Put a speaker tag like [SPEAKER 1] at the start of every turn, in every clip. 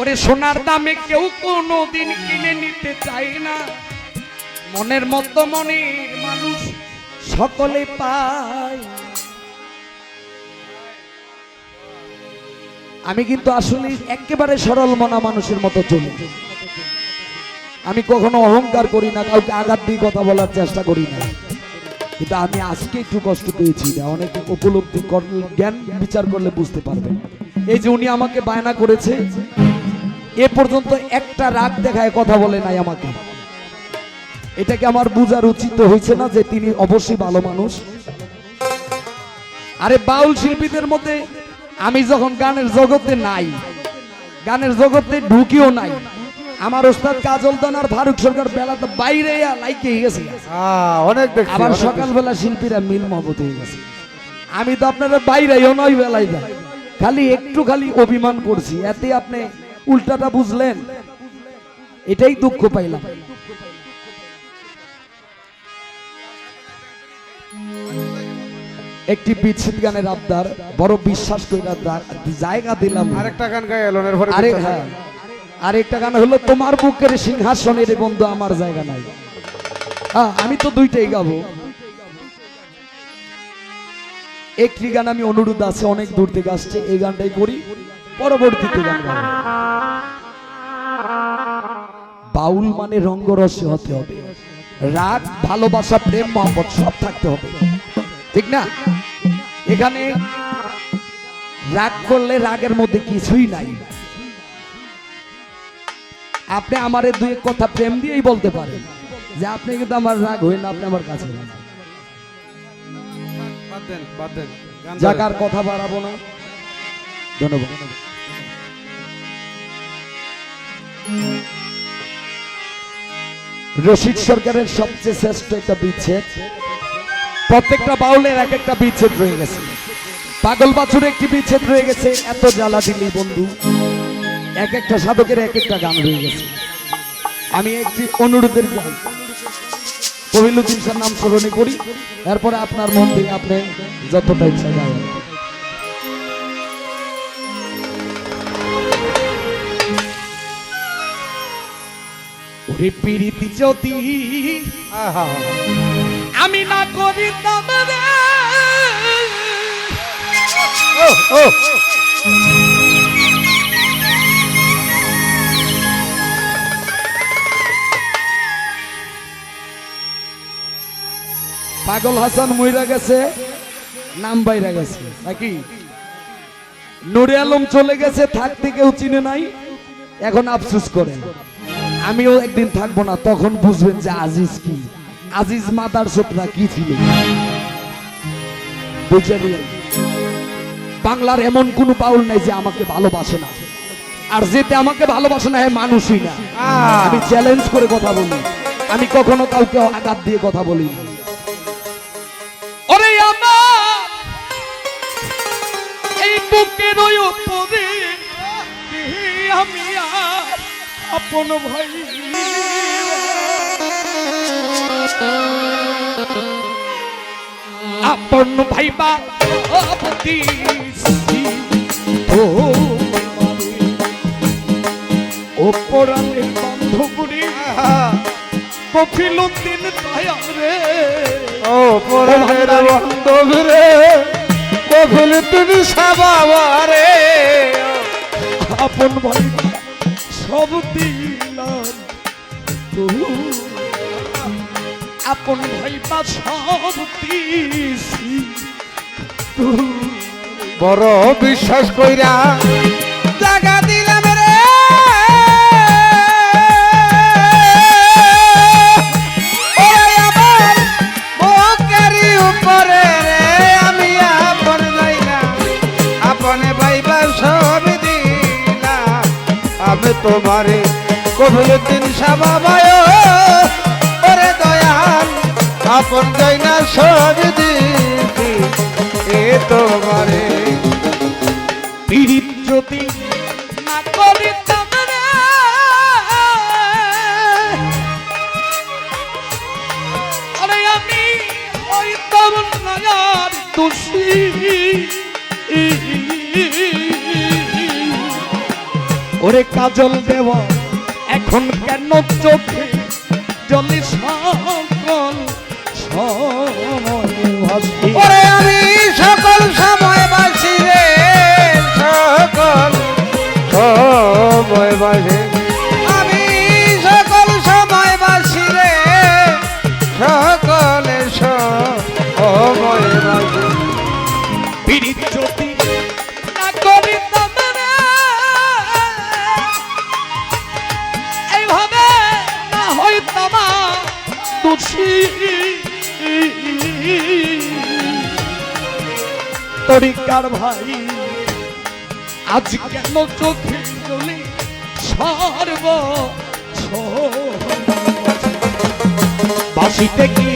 [SPEAKER 1] ওরে সোনার দামে কেউ কোনো দিন কিনে নিতে চায় না। মনের মতো মনের মানুষ সকলে পায়। আমি কিন্তু আসলে একেবারে সরল মনা মানুষের মতো চলি। আমি কখনো অহংকার করি না, কাউকে আঘাত দিয়ে কথা বলার চেষ্টা করি না। কিন্তু আমি আজকে একটু কষ্ট পেয়েছি না, অনেক উপলব্ধি জ্ঞান বিচার করলে বুঝতে পারবেন। এই যে উনি আমাকে বায়না করেছে এ পর্যন্ত একটা রাগ দেখায় কথা বলে নাই আমাকে। এটাকে আমার বুঝার উচিত হয়েছে না যে তিনি অবশ্যই ভালো মানুষ। আরে বাউল শিল্পীদের মধ্যে আমি যখন গানের জগতে নাই গানের জগতে ঢুকিও নাই আমার ওস্তাদ কাজল দানার ফারুক সরকার বেলাতে বাইরে লাইকে গেছে।
[SPEAKER 2] অনেক
[SPEAKER 1] আবার
[SPEAKER 2] অনেক দেখছি।
[SPEAKER 1] সকালবেলা শিল্পীরা মিল মহবত হয়ে গেছে। আমি তো আপনারা বাইরেও নয় বেলায় যাই। খালি একটু খালি অভিমান করছি এতে আপনি উল্টাটা বুঝলেন? এটাই দুঃখ পাইলাম। একটি বিচ্ছেদ গানের আবদার বড় বিশ্বাস কইরা দা- জায়গা দিলাম।
[SPEAKER 2] আরেকটা গান গাই এলোনের পরে
[SPEAKER 1] আরে হ্যাঁ। আরেকটা গান হলো তোমার বুকের সিংহাসনের বন্ধু আমার জায়গা নাই। হ্যাঁ আমি তো দুইটাই গাবো। একটি গান আমি অনুরোধ আছে অনেক দূর থেকে আসছে এই গানটাই করি। পরবর্তীতে বাউল মানে রঙ্গরসে হতে হবে। রাগ ভালোবাসা প্রেম মহব্বত সব থাকতে হবে। ঠিক না? এখানে রাগ করলে রাগের মধ্যে কিছুই নাই। আপনি আমারে দুই এক কথা প্রেম দিয়েই বলতে পারেন যে আপনি কিন্তু আমার রাগ হই না আপনি আমার কাছে না।
[SPEAKER 2] বাদ দেন, বাদ দেন। গান
[SPEAKER 1] যাক
[SPEAKER 2] ধরেন।
[SPEAKER 1] আর কথা বাড়াবো না। ধন্যবাদ। রশিদ সরকারের সবচেয়ে শ্রেষ্ঠ একটা বিচ্ছেদ। প্রত্যেকটা বাউলের এক একটা বিচ্ছেদ রয়ে গেছে। পাগল বাছুর একটি বিচ্ছেদ রয়ে গেছে। এত জ্বালা দিলি বন্ধু। এক একটা সাধকের এক একটা গান রয়ে গেছে। আমি একটি অনুরোধের গান। কবিলুদ্দিন স্যার নাম স্মরণে করি। এরপরে আপনার মন থেকে আপনি যতটা ইচ্ছা ওরে পিরিতি যদি আমি না করি পাগল হাসান মইরা গেছে নাম বাইরা গেছে নাকি? নুরে আলম চলে গেছে থাকতে কেউ চিনে নাই এখন আফসুস করেন। আমিও একদিন থাকব না তখন বুঝবেন যে আজিজ কি। আজিজ মাদার সোপরা কি ছিল? বুঝে বাংলার এমন কোন পাউল নাই যে আমাকে ভালোবাসে না। আর যেতে আমাকে ভালোবাসে না হ্যাঁ মানুষই না। আমি চ্যালেঞ্জ করে কথা বলি। আমি কখনো কাউকে আঘাত দিয়ে কথা বলি না। আপন ভাই। আপন ভাইবা অবধি ও বান্ধবী কফিল উদ্দিন দয়া রে
[SPEAKER 2] ও বান্ধব রে, কফিল তুমি সাবাবারে।
[SPEAKER 1] আপন ভাই আপন ভাইবা সব দিছি
[SPEAKER 2] বড় বিশ্বাস কইরা জাগা কবিলুদ্দিন সাবাবায় ওরে দয়াল, আপন যাইনা সব দিছি এ তোমারে
[SPEAKER 1] পীড়িত যদি না ওরে কাজল দেব দোষী তরিকার ভাই আজ কেন চোখে চলে সর্ব বাসিতে কি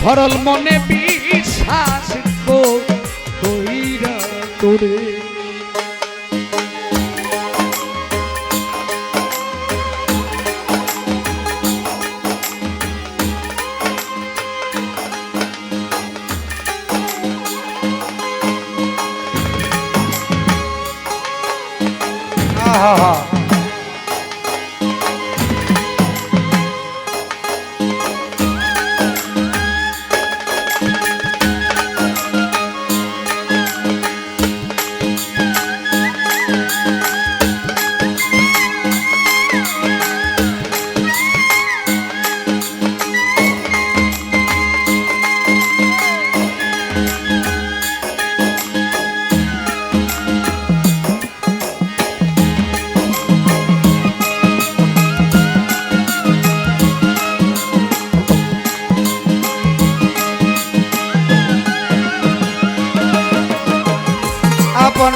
[SPEAKER 1] সরল মনে বিশ্বাস কইরা তোরে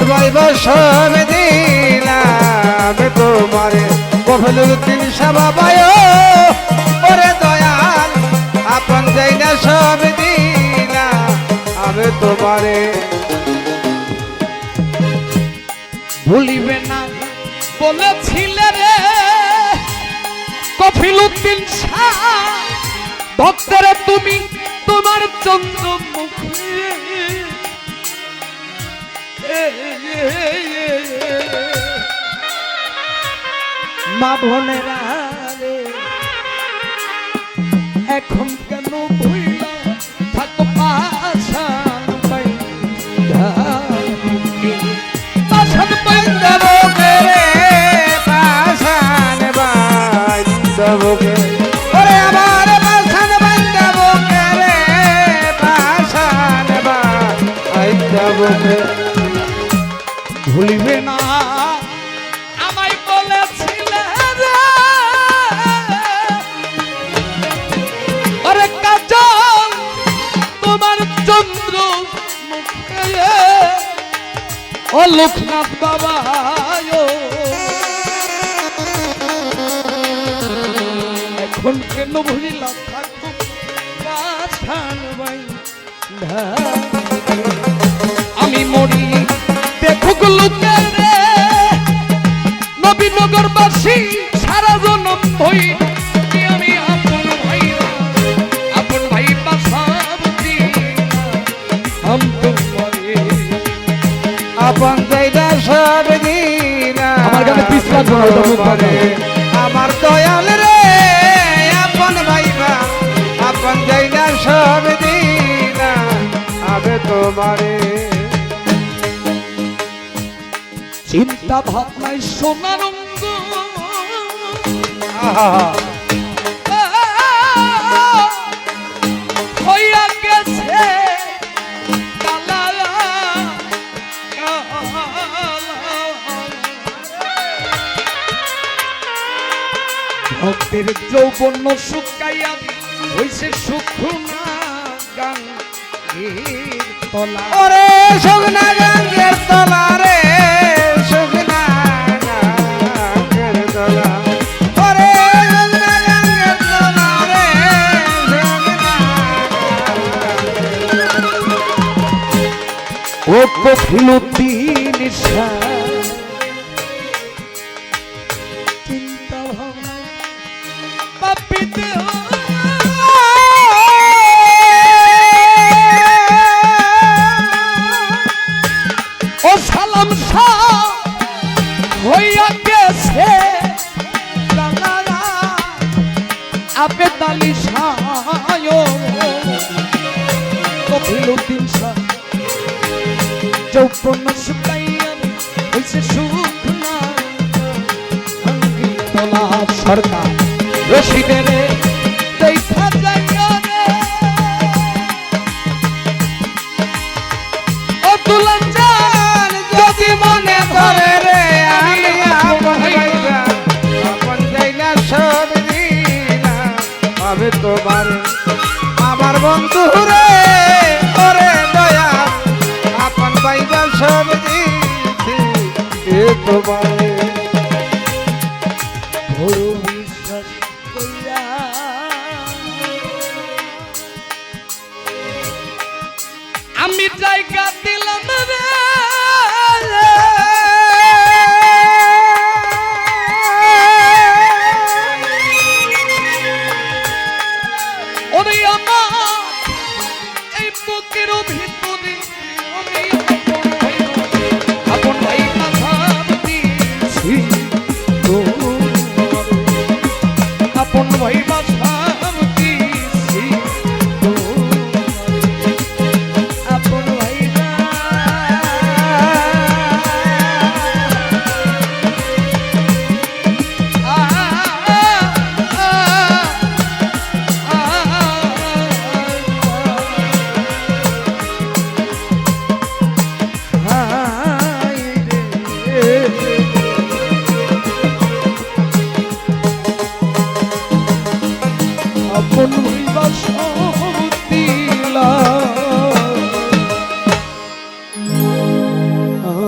[SPEAKER 2] ভাইব সব দিলাম তোমারে। কফলুল তিন সাবা পায়, ওরে দয়াল, আপন যাই না সব দিলাম আমি তোমারে।
[SPEAKER 1] ভুলিবে না, বলেছিলে রে কফিল উদ্দিন শাহ ভক্তের তুমি তোমার চন্দ্র মুখে মা বোনেরা এখন কেন ভুইলা লোকনাথ বাবা। এখন কেন ভুলিলাম আমি মরি দেখুক লোকে নবীনগরবাসী সারা জনম আমার
[SPEAKER 2] দয়াল রে, আপন ভাইবা আপন যাইটা সব আবে তোমারে।
[SPEAKER 1] চিন্তা ভাবনায় সোনার অঙ্গ।
[SPEAKER 2] আহা।
[SPEAKER 1] ভক্তের যৌবন শুকাইয়া হইছে সুখুনা গান তলা।
[SPEAKER 2] ওরে সুগনা গাঙ্গের তলা রে সুগনা গাঙ্গের তলা। ওরে সুগনা গাঙ্গের তলা রে সুগনা
[SPEAKER 1] ও কফিলুদ্দিন রশিদের দেখা যাইয়া রে ও তুলন জান
[SPEAKER 2] যদি মনে করে রে, আমি আপন ভাইরা আপন যাইনা সব দিলাম। আমি তোমার, আমার বন্ধু রে, ওরে দয়া। আপন ভাইরা সব দিছি, এ তোমার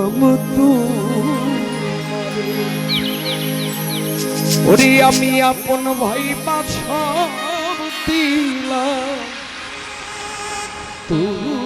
[SPEAKER 1] আমতু ওরে আমি আপন ভাই বাছর দিলা তু মরে